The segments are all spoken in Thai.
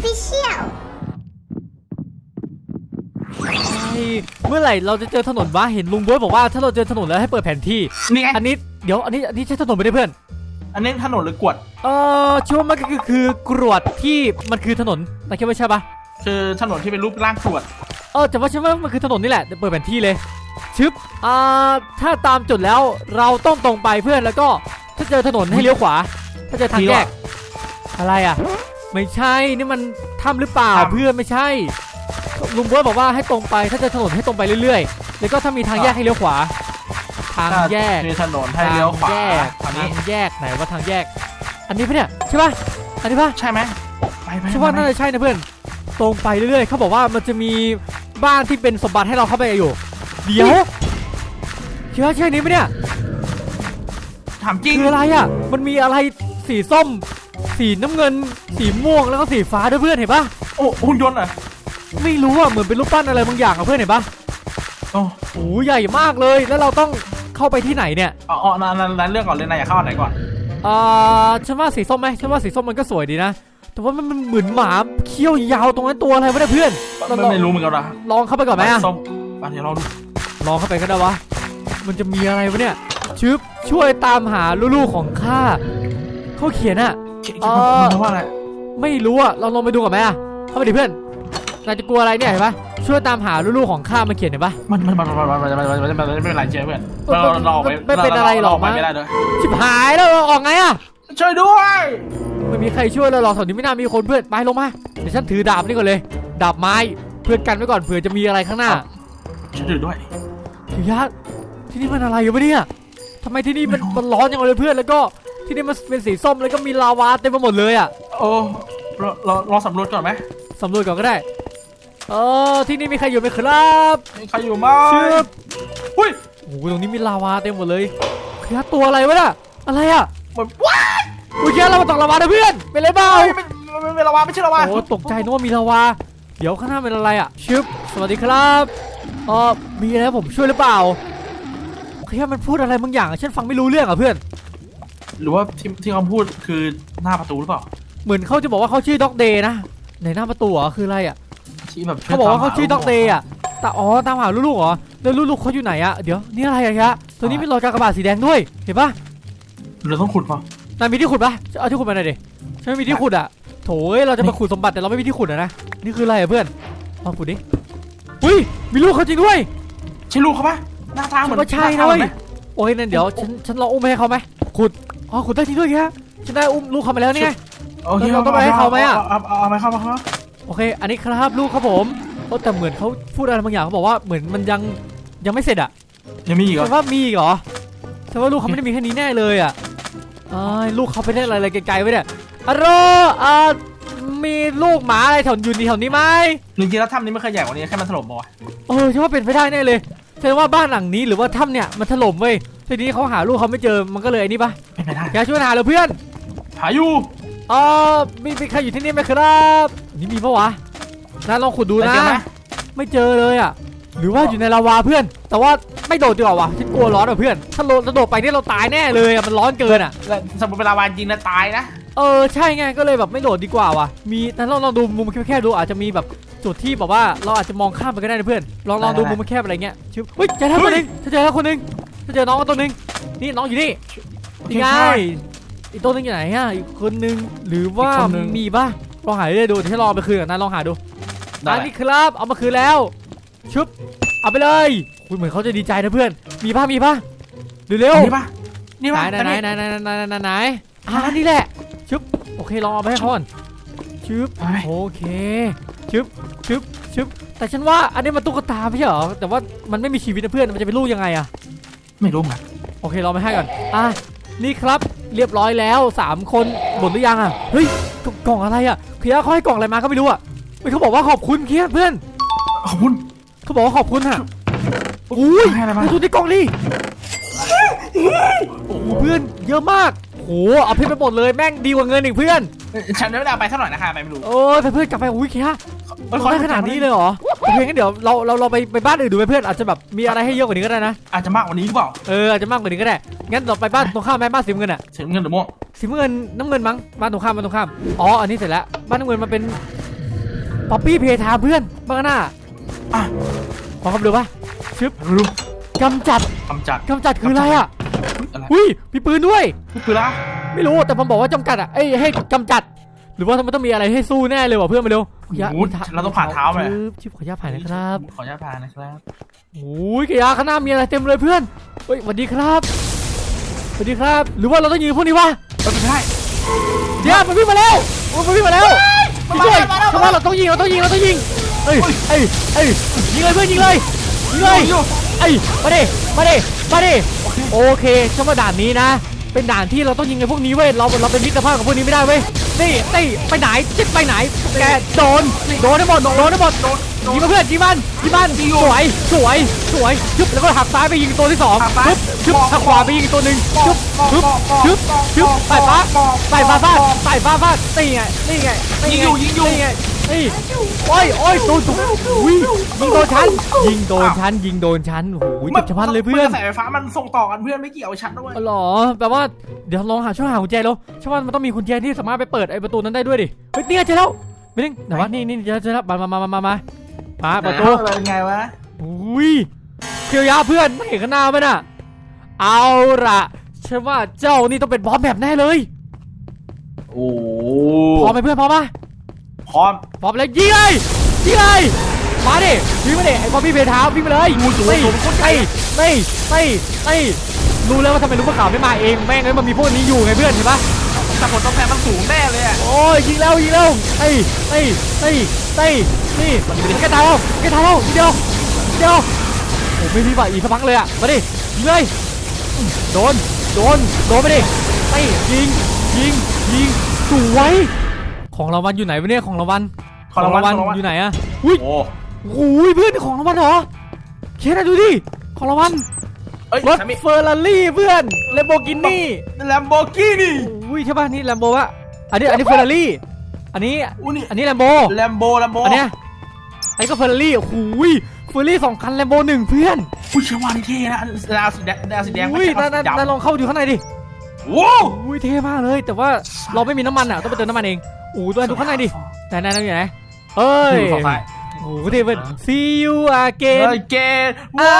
Official ไอ้เมื่อไหร่เราจะเจอถนนวะเห็นลุงบ๊วยบอกว่าถ้าเราเจอถนนแล้วให้เปิดแผนที่ นี่ไง อันนี้เดี๋ยวอันนี้อันนี้ใช่ถนนไม่ได้เพื่อน อันนี้ถนนหรือกวด เออชื่อว่ามันก็คือคือกรวดที่มันคือถนนนะคิดว่าใช่ปะคือถนนที่เป็นรูปร่างกรวด เออแต่ว่าฉันว่ามันคือถนนนี่แหละเดี๋ยวเปิดแผนที่เลยชึบอ่าถ้าตามจุดแล้วเราต้องตรงไปเพื่อนแล้วก็ถ้าเจอถนนให้เลี้ยวขวา ถ้าเจอทางแยกอะไรอะ ไม่ใช่นี่มันถ้ำหรือเปล่าเพื่อนไม่ใช่ ลุงบ๊วยบอกว่าให้ตรงไปถ้าเจอถนนให้ตรงไปเรื่อยๆ แล้วก็ถ้ามีทางแยกให้เลี้ยวขวา ทางแยกมีถนนให้เลี้ยวขวาทางแยกอันทานี้งแยกไหนว่าทางแยก อันนี้ปะเนี่ยใช่ปะอันนี้ปะใช่ไหมไปไปใช่ว่าไปน่าจะใช่นะเพื่อน ตรงไปเรื่อยๆเขาบอกว่ามันจะมีบ้านที่เป็นสมบัติให้เราเข้าไปอยู่ เดี๋ยวคิดว่าใช่นี้ไหมเนี่ย ถามจริงคืออะไรอะ มันมีอะไรสีส้ม สีน้ำเงิน สีม่วงแล้วก็สีฟ้าด้วยเพื่อนเห็นปะโอ้หุ่นยนต์เหรอไม่รู้อะเหมือนเป็นรูปปั้นอะไรบางอย่างอะเพื่อนเห็นปะโอ้โอ้โหใหญ่มากเลยแล้วเราต้องเข้าไปที่ไหนเนี่ยอ๋ออ๋อนั่นนั่นนั่นเรื่องก่อนเลยนายอยากเข้าอันไหนก่อนอ่าฉันว่าสีส้มไหมฉันว่าสีส้มมันก็สวยดีนะแต่ว่ามันมันเหมือนหมาเขี้ยวยาวตรงนั้นตัวอะไรวะเนี่ยเพื่อนไม่ไม่รู้เหมือนกันนะลองเข้าไปก่อนไหมอะส้มอะเดี๋ยวเราดูลองเข้าไปก็ได้วะมันจะมีอะไรวะเนี่ยชึบช่วยตามหาลูกๆของข้าเขาเขียนอะ เขียนเอ่เขียนอมันว่าอะไรไม่รู้อะเราลองไปดูก่อนไหมอะเข้าไปดิเพื่อนนายจะกลัวอะไรเนี่ยเห็นปะช่วยตามหาลูกๆของข้ามันเขียนเห็นปะมันมันมันมันมันมันมันมันมันมันไม่เป็นไรเจ๊เพื่อนเราเราออกไปไม่เป็นอะไรหรอกเาไปมั้งไม่ได้ด้วยชิบหายแล้วเราออกไงอะช่วยด้วยไม่มีใครช่วยเราหรอกแถวนี้ไม่น่ามีคนเพื่อนไปลงมาเดี๋ยวฉันถือดาบนี่ก่อนเลย ดาบไม้เพื่อกันไว้ก่อนเผื่อจะมีอะไรข้างหน้าช่วยด้วยถือยะที่นี่มันอะไรอยู่ปะเนี่ยทำไมที่นี่มันไม่รู้มันร้อนอย่างเลยเพื่อนแล้วก็ ที่นี่มันเป็นสีส้มแล้วก็มีลาวาเต็มไปหมดเลยอะโอ้เราเราเราสำรวจก่อนไหมสำรวจก่อนก็ได้เออที่นี่มีใครอยู่ไหมครับมีใครอยู่ไหมชึบอุ้ยโอ้โหตรงนี้มีลาวาเต็มหมดเลยเคียตัวอะไรวะน่ะอะไรอะมันว้ายอุ้ยเคียเรามาตกลาวานะเพื่อนเป็นไรเปล่าไม่ไม่ไม่ไม่ระวังไม่ใช่ระวังโอ้ตกใจนึกว่ามีลาวา เดี๋ยวข้างหน้าเป็นอะไรอะชึบสวัสดีครับเออมีอะไรให้ผมช่วยหรือเปล่าเคียมันพูดอะไรบางอย่างอะฉันฟังไม่รู้เรื่องอะเพื่อน หรือว่าที่ที่เขาพูดคือหน้าประตูหรือเปล่าเหมือนเขาจะบอกว่าเขาชื่อด็อกเดย์นะในหน้าประตูเหรอคืออะไรอะที่แบบเขาบอกว่าเขาชื่อด็อกเดย์อะแต่อ๋อตามหาลูกๆเหรอแล้วลูกๆเขาอยู่ไหนอะเดี๋ยวนี่อะไรอะครับตัวนี้มีรอยกากบาทสีแดงด้วยเห็นปะหรือต้องขุดเปล่านายมีที่ขุดปะเอาที่ขุดมาหน่อยดิฉันไม่มีที่ขุดอะโถยเราจะมาขุดสมบัติแต่เราไม่มีที่ขุดอะนะนี่คืออะไรอะเพื่อนลองขุดดิอุ้ยมีลูกเขาจริงด้วยใช่ลูกเขาปะหน้าตาเหมือนว่าใช่หนะตาเหมืเว้อยไหม โอ้ยนั่นเดี๋ยวฉันฉันลองอุ้มไปให้เขาไหมขุด อ๋อขุดได้จริงด้วยแกฉันได้อุ้มลูกเขามาแล้วนี่ไงโอเคเราต้องไปให้เขาไหมอะ เอาเอาเอาไหมเข้ามาเข้ามาโอเค อันนี้ครับลูกครับผมโอ้แต่เหมือนเขาพูดอะไรบางอย่างเขาบอกว่าเหมือนมันยังยังไม่เสร็จอะยังมีอีกเหรแต่อว่ามีอีกเหรอแต่ว่าลูกเขาไม่ได้มีแค่นี้แน่เลยอะเอ้ยลูกเขาไปเล่นอะไรอะไรไกลๆไว้เนี่ยอะโรอ่ามีลูกหมาอะไรแถวอยู่แถวนี้ไหม จริงๆแล้วถ้ำนี้ไม่เคยใหญ่กว่านี้แค่มันถล่มมาวะเออฉันว่าเป็นไปได้แน่เลยแสดงว่าบ้านหลังนี้หรือว่าถ้ำเนี่ยมันถล่มเว้ย ทีนี้เขาหาลูกเขาไม่เจอมันก็เลยไอ้นี่ปะไม่ไปได้อย่าช่วยหาเลยเพื่อนหาอยู่เออมีมีใครอยู่ที่นี่ไหมครับ นี่มีปะวะนายลองขุดดูไปนะเจอไหมไม่เจอเลยอะ หรือว่าอยู่ในลาวาเพื่อน แต่ว่าไม่โดดดีกว่าวะฉันกลัวร้อนอะเพื่อน ถ้าโดดถ้าโดดไปนี่เราตายแน่เลยอะมันร้อนเกินอะ แล้วสมมติเวลาวานจริงนะตายนะเออใช่ไงก็เลยแบบไม่โดดดีกว่าวะมีนั้นลองลองดูมุมแคบๆดูอาจจะมีแบบจุดที่แบบว่าเราอาจจะมองข้ามไปก็ได้นะเพื่อน ลองลองดูมุมแคบๆอะไรเงี้ยชึบเฮ้ยเจอแล้วตัวหนึงเจอแล้วคนหนึง เจอน้องตัวหนึ่งนี่น้องอยู่นี่นี่ไงอีกตัวหนึงอยู่ไหนฮะอีกคนนึงหรือว่ามีป่ะลองหาได้ดูให้รอไปคืนกันนะลองหาดูอันนี้ครับ เอามาคืนแล้วชุบเอาไปเลยคุยเหมือนเขาจะดีใจนะเพื่อน มีป่ะมีป่ะเร็วๆ นี่ปะนี่ไหะไหนไหนไหนไหนไหนไหนไหนนี้แหละชึบโอเคลองเอาไปให้ก่อนชึบโอเคชึบชึบชึบแต่ฉันว่าอันนี้มันตุ๊กตาไม่ใช่เหรอแต่ว่ามันไม่มีชีวิตนะเพื่อนมันจะเป็นลูกยังไงอะ ไม่รู้เหมือนกันโอเคลองไปให้ก่อนอะนี่ครับเรียบร้อยแล้วสามคนหมดหรือยังอะเฮ้ยกล่องกล่องอะไรอะเคียร์เขาให้กล่องอะไรมาก็ไม่รู้อะเฮ้ยเขาบอกว่าขอบคุณเคียร์เพื่อนขอบคุณเขาบอกว่าขอบคุณอะอุ้ยให้อะไรมาดูที่กล่องดิโอ้โหเพื่อนเยอะมากโอ้โหเอาเพชรไปหมดเลยแม่งดีกว่าเงินอีกเพื่อน ฉันไม่ได้เอาไปเท่าไหร่นะคะไปไม่รู้โอ้ยแต่เพื่อนกลับไปอุ้ยเคียร์เอ้ยได้ขนาดนี้เลยเหรอโอเคงั้นเดี๋ยวเราเราเราไปไปบ้านอื่นดูไหมเพื่อนอาจจะแบบมีอะไรให้เยอะกว่านี้ก็ได้นะอาจจะมากกว่านี้หรือเปล่าเอออาจจะมากกว่านี้ก็ได้งั้นเราไปบ้านตรงข้ามไหมบ้านสีน้ำเงินอะเสียเงินหรือม่วงสีน้ำเงินน้ำเงินมั้งบ้านตรงข้ามบ้านตรงข้ามอ๋ออันนี้เสร็จแล้วบ้านน้ำเงินมันเป็นป๊อปปี้เพทาเพื่อนบ้างหน้าอะขอคำดูปะชึบรู้กำจัดกำจัดกำจัดคืออะไรอะอะไรอุ้ยมีปืนด้วยคือละ ไม่รู้แต่ผมบอกว่าจำกัดอะเอ้ยให้กำจัด หรือว่ามันต้องมีอะไรให้สู้แน่เลยว่ะเพื่อนมาเร็วโอ้โหเราต้องผ่านเท้าไปชึบชิบขออนุญาตผ่านนะครับขออนุญาตพานนะครับโอ้ยกระยาข้างหน้ามีอะไรเต็มเลยเพื่อนเฮ้ยสวัสดีครับสวัสดีครับ หรือว่าเราต้องยิงพวกนี้วะเออไม่ได้เดี๋ยวมันวิ่งมาแล้วมันวิ่งมาแล้วพี่ช่วยเพราะว่าเราต้องยิงเราต้องยิงเราต้องยิงเอ้ยเอ้ยเอ้ยยิงเลยเพื่อนยิงเลยยิงเลยอยู่เอ้ยมาดิมาดิมาดิโอเคช่วงด่านนี้นะ เป็นด่านที่เราต้องยิงไอ้พวกนี้เว้ยเราเราเป็นมิตรภาพกับพวกนี้ไม่ได้เว้ยนี่นี่ไปไหนจิตไปไหนแกโดนโดนได้หมดโดนได้หมดนโดยิงมาเพื่อนยิงมันยิงมันสวยสวยสวยชึบแล้วก็หักซ้ายไปยิงตัวที่สองซ้ายชึบชึบหักขวาไปยิงตัวหนึ่งชึบชึบชึบชึบใส่ฟ้าใส่ฟ้าฟาดใส่ฟ้าฟาดนี่ไงนี่ไงนี่ไงนี่ ไงนี่โอ้ยโอ้ยโดนอุ้ยยิงโดนฉัน ยิงโดนฉัน ยิงโดนฉันโอ้โหเจ็บชะมัดเลยเพื่อนกระแสไฟฟ้ามันส่งต่อกันเพื่อนไม่เกี่ยวชัดด้วยอ๋อเหรอแปลว่าเดี๋ยวลองหาช่วยหากุญแจแล้วช่วยว่ามันต้องมีกุญแจที่สามารถไปเปิดไอ้ประตูนั้นได้ด้วยดิเฮ้ยเนี่ยเจอแล้วไม่ได้ไหนวะนี่นี่เจอเจอแล้วมามามามามามามาประตูเป็นไงวะอุ้ยเคียวยาเพื่อนไม่เห็นข้างหน้าไหมน่ะ เอาละฉันว่าเจ้านี่ต้องเป็นบอสแบบแน่เลย โอ้พร้อมไหมเพื่อนพร้อมปะ พร้อมพร้อมแล้วยิงเลยยิงเลยมาดิยิงมาดิไอ้บอมบี้เพเท้าวิ่งมาเลยงูตัวไม่ตัวมันโคตรใหญ่ไม่ไม่ไม่รู้แล้วว่าทำไมลูกมะขามไม่มาเองแม่งเลยมันมีพวกนี้อยู่ไงเพื่อนเห็นปะแต่ผลตอบแทนมันสูงแน่เลยอะโอ้ยยิงแล้วยิงแล้วไอ้ไอ้ไอ้ไอ้นี่แกตายแล้วแกตายแล้วทีเดียวทีเดียวโอ้ไม่มีบ่าอีกสักพักเลยอะมาดิยิงเลยโดนโดนโดนไปดิไปยิงยิงยิงสวย ของรางวัลอยู่ไหนวะเนี่ยของรางวัลขอรางวัลขอรางวัลอยู่ไหนอะอุ้ยโอ้โอ้ยเพื่อนของรางวัลเหรอเคสอะดูดิของรางวัลเอ้ยรถฉันมีเฟอร์รารี่เพื่อนเลมโบกินี่แลมโบกินี่อุ้ยใช่ป่ะนี่แลมโบอะอันนี้อันนี้เฟอร์รารี่อันนี้อู้นี่อันนี้แลมโบแลมโบแลมโบอันเนี้ยอันนี้ก็เฟอร์รารี่โอ้โหเฟอร์รารี่สองคันแลมโบหนึ่งเพื่อนผู้เชี่ยวชาญนี่เท่นะดาวสีแดงดาวสีแดงอุ้ยไม่นั่นใช่นั่นนั่นลองเข้าดูข้างในดิว้าวอุ้ยเท่มากเลย แต่ว่าเราไม่มีน้ำมันอะต้องไปเติมน้ำมันเอง โอ้โหตัวดูข้างในดิไหนไหนไหนอยู่ไหนเอ้ยขอซ้ายโอ้โหเท่เป็น see you เก again เกนอ้า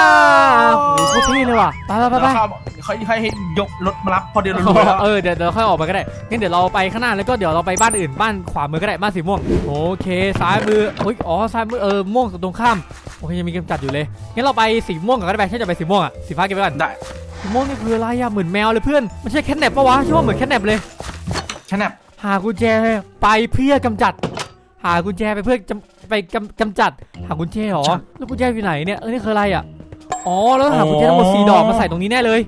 โอ้โหโคตรเท่เลยว่ะไปไปไปไปเขาเขาให้ยกรถมารับพอเดียวเรารู้แล้วเออเดี๋ยวเดี๋ยวเราค่อยออกมาก็ได้งั้นเดี๋ยวเราไปข้างหน้าแล้วก็เดี๋ยวเราไปบ้านอื่นบ้านขวามือก็ได้บ้านสีม่วงโอเคซ้ายมือเฮ้ยอ๋อซ้ายมือเออม่วงตรงข้ามโอเคยังมีกำจัดอยู่เลยงั้นเราไปสีม่วงก่อนก็ได้ไปใช่จะไปสีม่วงอะสีฟ้าเก็บไว้ก่อนได้สีม่วงนี่คืออะไรอะเหมือนแมวเลยเพื่อนมันใช่แคทแนปปะวะใช่ว่าเหมือนแคทแนปเลยฉันแบบ หากุญแจไปเพื่อกำจัด หากุญแจไปเพื่อจำไปกำกำจัด หากุญแจเหรอ แล้วกุญแจอยู่ไหนเนี่ย เออนี่คืออะไรอะ อ๋อ แล้วหากุญแจทั้งหมดสี่ดอกมาใส่ตรงนี้แน่เลย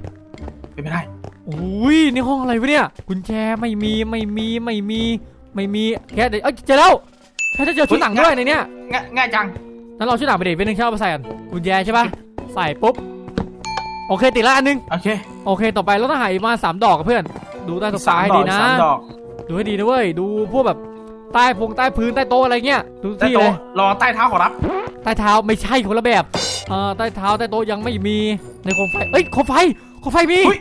เป็นไม่ได้อุ้ยนี่ห้องอะไรวะเนี่ย กุญแจไม่มีไม่มีไม่มีไม่มีแค่เดี๋ยวเอ้ยเจอแล้วแค่จะเจอชุดหนังด้วยในเนี้ยง่ายง่ายจังนั้นเราชุดหนังไปดิเป็นหนึ่งเช่าไปใส่กันกุญแจใช่ปะใส่ปุ๊บโอเคติดแล้วอันนึงโอเคโอเค ต่อไปเราต้องหาอีกมาสามดอกกับเพื่อน ดูใต้ตรงซ้ายดีนะสามดอก ดูให้ดีนะเว้ย ดูพวกแบบใต้พงใต้พื้นใต้โต๊ะอะไรเงี้ย ดูใต้ที่เลโต๊ะย รอใต้เท้าขอรับ ใต้เท้าไม่ใช่คนละแบบเอ่อใต้เท้าใต้โต๊ะยังไม่มีในโคมไฟเอ้ยโคมไฟโคมไฟมีอุ๊ย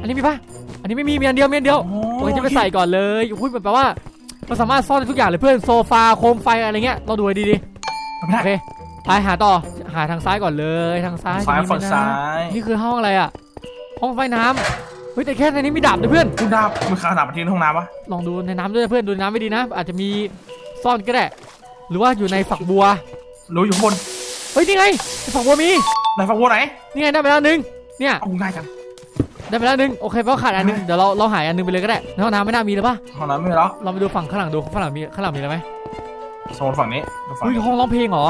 อันนี้มีปะอันนี้ไม่มีมีอันเดียวมีอันเดียว โอเคจะไปใส่ก่อนเลยอุ้ยมันแปลว่ามันสามารถซ่อนได้ทุกอย่างเลยเพื่อนโซฟาโคมไฟอะไรเงี้ยเราดูให้ดีดิไม่โอได้เคไปหาต่อหาทางซ้ายก่อนเลยทางซ้ายซ้ายจะมีไหมฝั่งนะซ้าย นี่คือห้องอะไรอะห้องไฟน้ำ เฮ้ยแต่แค่ในนี้มีดาบด้วยเพื่อนคุณดาบมือขาดาบมาทิ้งในห้องน้ำปะลองดูในน้ำด้วยนะเพื่อนดูในน้ำไม่ดีนะ อาจจะมีซ่อนก็ได้หรือว่าอยู่ในฝักบัวรู้อยู่ข้างบนเฮ้ยนี่ไงในฝักบัวมีไหนฟังวัวไหนนี่ไงได้ไปแล้วอันนึงเนี่ยเอาง่ายจังได้ไปแล้วอันนึงโอเคเพราะขาดอันนึงเดี๋ยวเราเราหายอันนึงไปเลยก็ได้ในห้องน้ำไม่น่ามีเลยปะห้องน้ำไม่มีแล้วเราไปดูฝั่งข้างหลังดูข้างหลังมีข้างหลังมีอะไรไหม โซนฝั่งนี้ฝั่งเฮ้ยนี้ห้องร้องเพลงเหรอ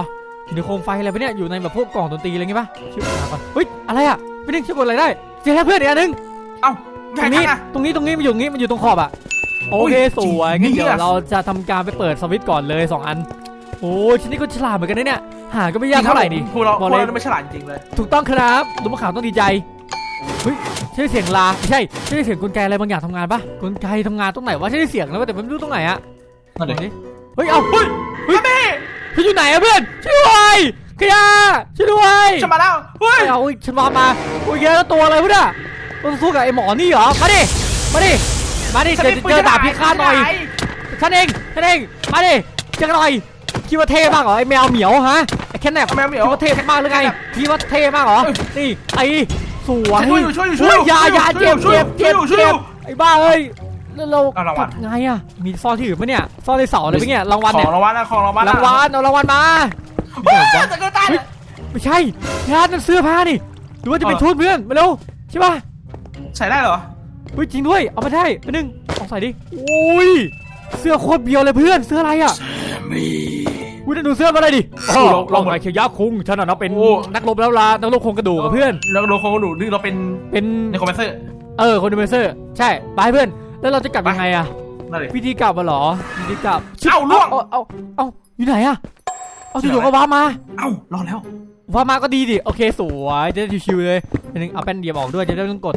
เดี๋ยวโคมไฟอะไรปะเนี่ยอยู่ในแบบพวกกล่องดนตรีอะไรเงี้ยปะชื่อหาก่อนเฮ้ยอะไรอะไม่ได้ชื่อกดอะไรได้เจอแล้วเพื่อนอีกอันนึง ตง่ารงยจันี้งอะ ตรงนี้ตรงนี้มันอยู่ตรงนี้มันอยู่ตรงขอบอะโอเคอุ้ยสวยจริงั้นงเดี๋ยวเนี่ย เราจะทำการไปเปิดสวิตช์ก่อนเลยสองอันโอ้ยชิ้นนี้ก็ฉลาดเหมือนกันนะเนี่ยหาก็ไม่ยากเท่าไหร่นี่พวกเราบพอวกกเลย เราไม่ฉลาดจริงเลยถูกต้องครับลุงมะขามต้องดีใจเฮ้ยใช่เสียงลาไม่ใช่ใช่เสียงกลไกอะไรบางอย่างทำงานปะกลไกทำงานตรงไหนวะใช่เสียงแล้วแต่ไม่รู้ตรงไหนอะนั่นไหเด็นดิเฮ้ยเอาเฮ้ยเฮ้ยแม่เฮ้ยอยู่ไหนอะเพื่อนช่วยด้วยขยะช่วยด้วย จะมาแล้วเฮ้ย ไม่เอาอุ้ยฉันวามาอุ้ยแกแล้วตัวอะไรวะเนี่ย ต้องสู้กับไอ้หมอนี่เหรอ มาดิ มาดิ มาดิเจอเจอดาบพิฆาตหน่อยฉันเองฉันเอง มาดิ เจอกันหน่อยคิดว่าเท่มากเหรอไอ้แมวเหมียวฮะ ไอ้แค่แนบแมวเหมียวคิดว่าเท่มากหรือไงคิดว่าเท่มากเหรอ นี่ไอ้สวยช่วยอยู่ช่วยอยู่ช่วยอยู่เฮ้ยอย่าอย่าช่วยเจ็อยู่บเจ็บช่วยอยู่ช่วยอยู่เจ็บไอ้บ้าเอ้ยแล้วเราเอารางวัลกดไงอะมีซ่อนที่อื่นปะเนี่ยซ่อนในเสาเลยปะเนี่ยรางวัลขอเนี่ยงรางวัลนะของรางวัลนะรางวัลเอารางวัลมาเฮ้ยแต่ก็ได้เฮ้ยไม่ใช่งานนั่นเสื้อผ้านี่หรือว่าจะเป็นชุดเพื่อนมาเร็วใช่ป่ะ ใส่ได้เหรอ เฮ้ยจริงด้วย เอามาได้ไปหนึ่งลองใส่ดิโอ้ย เสื้อโคตรเบียวเลยเพื่อน เสื้ออะไรอะมีอุ้ยดูเสื้อมาเลยดิโอ้ลองลองไงเคียวยาคุงฉันน่ะเนาะเป็นโอ้ นักรบแล้วล่ะนักรบโครงกระดูกกับเพื่อน แล้วเราคงดูนี่เราเป็นเป็น ในคอมเมนเซอร์ เออคนดูเมเซอร์ ใช่ ไปเพื่อน แล้วเราจะกลับไปยังไงอะนั่นเลย วิธีกลับมาหรอ วิธีกลับเอ้าล่วง เอาเอาเอาอยู่ไหนอะเอาอยู่จู่ไหนๆก็ว้าร์ปมา เอ้ารอดแล้วว้าร์ปมาก็ดีดิ โอเคสวย จะได้ชิวๆเลยอั นนึงเอาแป้นเดียบออกด้วยจะได้ไม่ต้องกด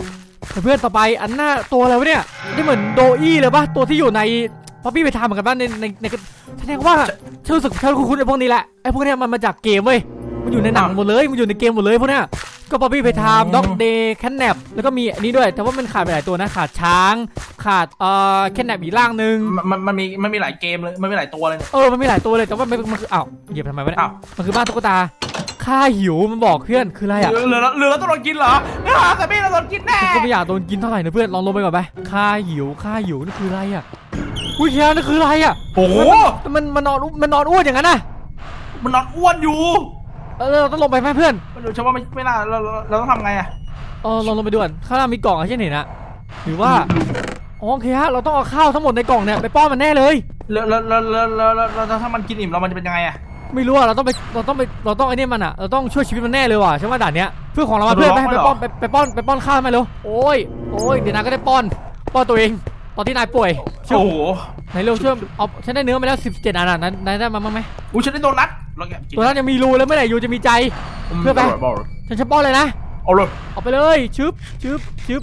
แต่เพื่อนต่อไปอันหน้าตัวอะไรวะเนี่ยนี่เหมือนโดอี้เลยปะตัวที่อยู่ในป๊อปปี้ไปทำเหมือนกันบ้างในในในแสดงว่าฉันรู้สึกฉันคุ้นๆไอ้พวกนี้แหละไอ้พวกเนี้ยมันมาจากเกมเว้ยมันอยู่ในหนังหมดเลยมันอยู่ในเกมหมดเลยพวกเนี้ยก็ป๊อปปี้ไปทำด็อกเดย์แคนแนปแล้วก็มีอันนี้ด้วย แต่ว่ามันขาดไปหลายตัวนะขาดช้าง ขาดเอ่อแคนแนปอีกร่างหนึ่งมันมันมันมีมันมีหลายเกมเลยมันมีหลายตัวเลยเนี่ยเออมันมีหลายตัวเลยแต่ว่ามันมันคืออ้าวเหยียบทำไมวะเนี่ยอ้าวมันคือบ้านตุ๊กตา ข้าหิวมันบอกเพื่อนคืออะไรอะเหลือเหลือแล้วต้องโดนกินเหรอไม่หาแต่พี่เราโดนกินแน่ก็ไม่อยากโดนกินเท่าไหร่นะเพื่อนลองลงไปก่อนไปข้าหิวข้าหิวนี่คืออะไรอะอุ้ยเฮียนั่นคืออะไรอะโอ้โหมันมันนอนมันนอนอ้วนอย่างนั้นน่ะมันนอนอ้วนอยู่เออเราต้องลงไปไหมเพื่อนมันดูฉันว่าไม่ไม่น่าเราเราเราต้องทำไงอะเออลองลงไปด่วนข้างล่างมีกล่องอะเช่นเห็นอะหรือว่าอ๋อโอเคฮะเราต้องเอาข้าวทั้งหมดในกล่องเนี่ยไปป้อนมันแน่เลยแล้วแล้วแล้วแล้วแล้วแล้วแล้วถ้ามันกินอิ่มเรามันจะเป็นยังไงอะ ไม่รู้อะเราต้องไปเราต้องไปเราต้องไอ้นี่มันอะเราต้องช่วยชีวิตมันแน่เลยว่ะใช่ไหมด่านเนี้ยเพื่อของเรามาเอาเพื่อนไปไปร้องไปไม่ป้อนเหรอไปไปป้อนไปป้อนข้าวมาเร็วโอ้ยโอ้ยเดี๋ยวนายก็ได้ป้อนป้อนตัวเองตอนที่นายป่วยช่วยโอ้โหไหนเร็วช่วยเอาฉันได้เนื้อมาแล้ว 17 อันอะนายนายได้มาบ้างไหมอุ้ยฉันได้โดนัทเราแกะกินตัวนั้นยังมีรูเลยเมื่อไหร่ยูจะมีใจเพื่อไปบอกฉันจะป้อนเลยนะเอาเลยเอาไปเลยชึบชึบชึบ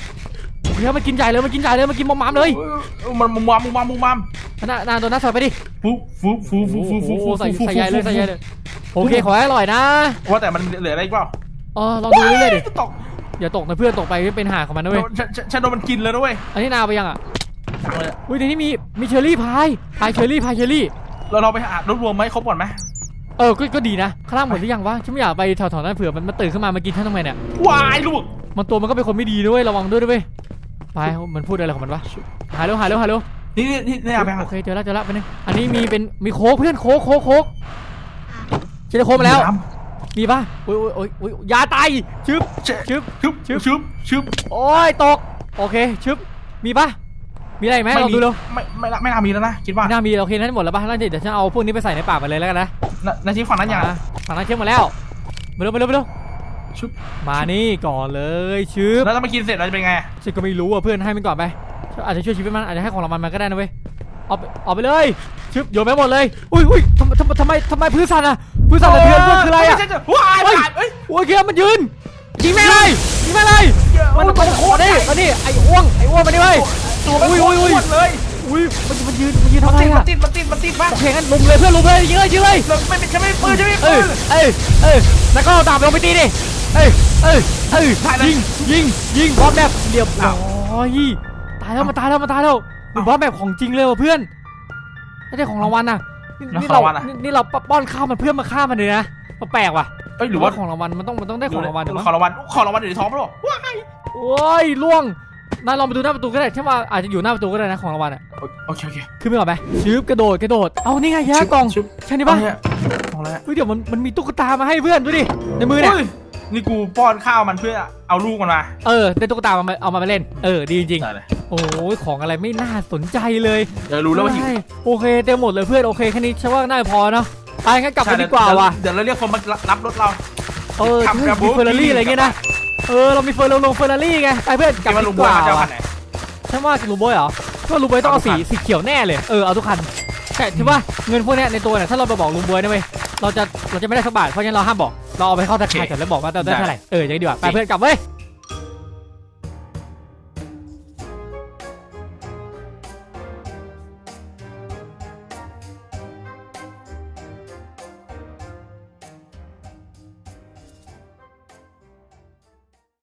เดี๋ยวมันกินใหญ่เลยมันกินใหญ่เลยมันกินมอมมามเลยเออมันมุมมามมุมมามมุมมามนายนายตัวนั้นใส่ไปดิฟูฟูฟูฟูฟูฟูฟูใส่ใส่ใหญ่เลยใส่ใหญ่เลยโอเคขอให้อร่อยนะว่าแต่มันเหลืออะไรอีกเปล่าเออลองดูเรื่อยๆดิตกอย่าตกนะเพื่อนตกไปเป็นหาของมันนะเว้ยฉันฉันฉันโดนมันกินเลยนะเว้ยอันนี้นายเอาไปยังอะเอาเลยอุ้ยในนี้มีมีเชอร์รี่พายพายเชอร์รี่พายเชอร์รี่เราเราไปหารวบรวมไหมครบก่อนไหมเออก็ก็ดีนะ ข้างล่างหมดหรือยังวะ ฉันไม่อยากไปแถวๆนั้นเผื่อมันมาตื่นขึ้นมามากินฉันทำไมเนี่ย วายลูก มันตัวมันก็เป็นคนไม่ดีด้วย ระวังด้วยด้วยเวย ไปมันพูดอะไรของมันวะหายเร็วหายเร็วหายเร็วนี่นี่นี่นี่เอาไปหาโอเคเจอแล้วเจอแล้วไปบนึงอันนี้มีเป็นมีโค้กเพื่อนโค้กโค้กโค้กเจอโค้กมาแล้ว มีปะโอ้ยโอ้ยโอ้ยโอ้ยยาตายชึบเช็ชึบชึบชึชึบบชึบโอ้ยตกโอเคชึบมีปะมีอะไรอีกไหมเราดูเร็วไม่ไม่ไม่น่ามีแล้วนะคิดว่าไม่น่ามีโอเคนั้นหมดแล้วปะนั่นเดี๋ยวฉันเอาพวกนี้ไปใส่ในปากไปเลยแล้วกันนะในที่ฝั่งนั้นอย่างอะฝั่งนั้นเช็คหมาแล้วมาเร็วมาเร็วมาเร็ว ชึบมานี่ก่อนเลยชึบแล้วถ้ามากินเสร็จเราจะเป็นไงฉันก็ไม่รู้อะเพื่อนให้มันก่อนไปอาจจะช่วยชีวิตมันอาจจะให้ของรางวัลมันก็ได้นะเว้ยเอาไปเอาไปเลยชึบโยนไปหมดเลยอุ้ยอุ้ยทำไมทำไมทำไมทำไมพื้นสั่นอะพื้นสั่นสะเทือนเพื่อนคืออะไรอะม่ใช่ว้ายเฮ้ยเอ้ยโอ้ยเกียมันยืนยิงแม่งเลยยิงแม่งเลยมันมันมัมันนโคโคตตรรดิดิอันนี้ไอ้อ้วงไอ้อ้วงมันนี่เว้ยตัวมันอุ้ยอุ้ยอุ้ยโคตรเลยอุ้ยมันมันยืนมันยืนทำอะไรติดมัอะนติดมันติดมันติดมากโอเคงั้นลุมเลยเพื่อนลุมเลยยิงเลยยิงเลยเราไม่เป็นฉันไม่ปืนฉันไม่เอ้ปืยนเอ้ยเอ้ยแล้วก็เอาดาบลงไปตีดิ เอ้ยเอ้ยเอ้ยตายแล้ว ยิงยิงยิงบอสแบบเรียบร้อยตายแล้วมาตายแล้วมาตายแล้วมันบอสแบบของจริงเลยว่ะเพื่อนไม่ได้ของรางวัลน่ะนี่นี่เรานี่นี่เราป้อนข้าวมันเพื่อมาฆ่ามันเลยนะแปลกว่ะเอ้ยหหรืรืออว่าว่าของรางวัลมันต้องมันต้องได้ของรางวัลถูกของปะรางวัลของรางวัลอยู่ในท้องมั้งหรอว้ายโอ้ยล่วงนายลองไปดูหน้าประตูก็ได้ใช่ว่าอาจจะอยู่หน้าประตูก็ได้นะของรางวัลอะโอเคโอเคขึ้นไปก่อนไหมชืบกระโดดกระโดดเอานี่ไงยากล่องชึบใช่นี่เอาปะเนี่ยของอะไรอะเฮ้ยเดี๋ยวมันมันมีตุ๊กตามาให้เพื่อนดูดิในมือเนี่ยฮ้ นี่กูป้อนข้าวมันเพื่อเอาลูกมันมาเออได้ตุ๊กตามาเอามาเล่น เออดีจริง ได้เลยๆโอ้ยของอะไรไม่น่าสนใจเลยเดี๋ยวรู้แล้วว่าหิวใช่โอเคเต็มหมดเลยเพื่อนโอเคแค่นี้ฉันว่าน่าจะพอเนาะไปงั้นกลับไปดีกว่าว่ะเดี๋ยวเราเรียกคนมารับรถเรา เออขับมีกระบะเฟอร์รารี่อะไรเงี้ยนะเออเรามีเฟอร์รารี่ลงเฟอร์รารี่ไงไปเพื่อนกลับเกมไปว่าลุดีงกบัวว่ามาจะเอาว่ะคันไหน ฉันว่าลุงบอยเหรอถ้าลุงบอยต้องเอาสีเอาทุกคัน สีเขียวแน่เลยเออเอาทุกคันใช่ถือว่าเงินพวกเนี้ยในตัวเนี่ยถ้าเราไปบอกลุงบอยนะเว้ยเราจะเราจะไม่ได้สักบาทเพราะฉะนั้นเราห้ามบอก เราเอาไปเข้าธนาคารก่อนแล้วบอกว่าเราได้เท่าไหร่เอออย่างนี้ดีกว่าไปเพื่อนกลับเว้ย